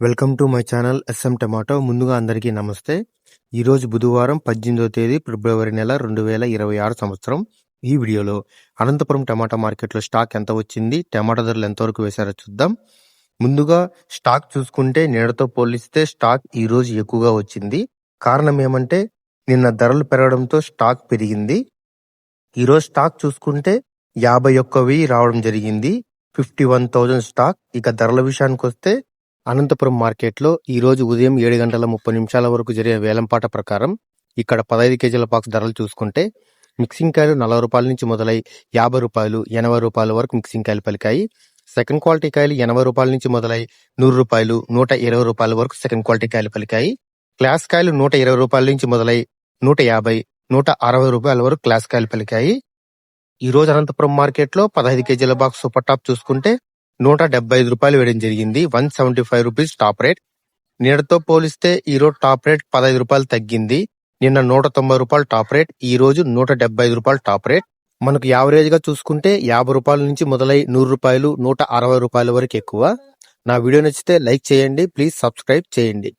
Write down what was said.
Welcome to my channel SM tomato. ముందుగా అందరికీ నమస్తే. ఈరోజు బుధవారం పద్దెనిమిదో తేదీ ఫిబ్రవరి నెల రెండు వేల ఇరవై ఆరు సంవత్సరం. ఈ వీడియోలో అనంతపురం టమాటా మార్కెట్లో స్టాక్ ఎంత వచ్చింది టమాటా ధరలు ఎంతవరకు వేశారో చూద్దాం. ముందుగా స్టాక్ చూసుకుంటే నేడతో పోలిస్తే స్టాక్ ఈరోజు ఎక్కువగా వచ్చింది. కారణం ఏమంటే నిన్న ధరలు పెరగడంతో స్టాక్ పెరిగింది. ఈరోజు స్టాక్ చూసుకుంటే యాభై ఒక్క వెయ్యి రావడం జరిగింది. Fifty one thousand stock. ఇక ధరల విషయానికి వస్తే అనంతపురం మార్కెట్లో ఈరోజు ఉదయం ఏడు గంటల ముప్పై నిమిషాల వరకు జరిగే వేలంపాట ప్రకారం ఇక్కడ పదహైదు కేజీల బాక్స్ ధరలు చూసుకుంటే మిక్సింగ్ కాయలు నలభై రూపాయల నుంచి మొదలై యాభై రూపాయలు ఎనభై రూపాయల వరకు మిక్సింగ్ కాయలు పలికాయి. సెకండ్ క్వాలిటీ కాయలు ఎనభై రూపాయల నుంచి మొదలై నూరు రూపాయలు నూట ఇరవై రూపాయల వరకు సెకండ్ క్వాలిటీ కాయలు పలికాయి. క్లాస్ కాయలు నూట ఇరవై రూపాయల నుంచి మొదలై నూట యాభై నూట అరవై రూపాయల వరకు క్లాస్ కాయలు పలికాయి. ఈ రోజు అనంతపురం మార్కెట్లో పదహైదు కేజీల బాక్స్ సూపర్ టాప్ చూసుకుంటే నూట డెబ్బై ఐదు రూపాయలు వేయడం జరిగింది. One seventy five rupees top rate. నిన్నటితో పోలిస్తే ఈ రోజు టాప్ రేట్ పదహైదు రూపాయలు తగ్గింది. నిన్న నూట తొంభై రూపాయలు టాప్ రేట్. ఈ రోజు నూట డెబ్బై ఐదు రూపాయలు టాప్ రేట్. మనకు యావరేజ్గా చూసుకుంటే యాభై రూపాయల నుంచి మొదలై నూరు రూపాయలు నూట అరవై రూపాయల వరకు ఎక్కువ. నా వీడియో నచ్చితే లైక్ చేయండి. ప్లీజ్ సబ్స్క్రైబ్ చేయండి.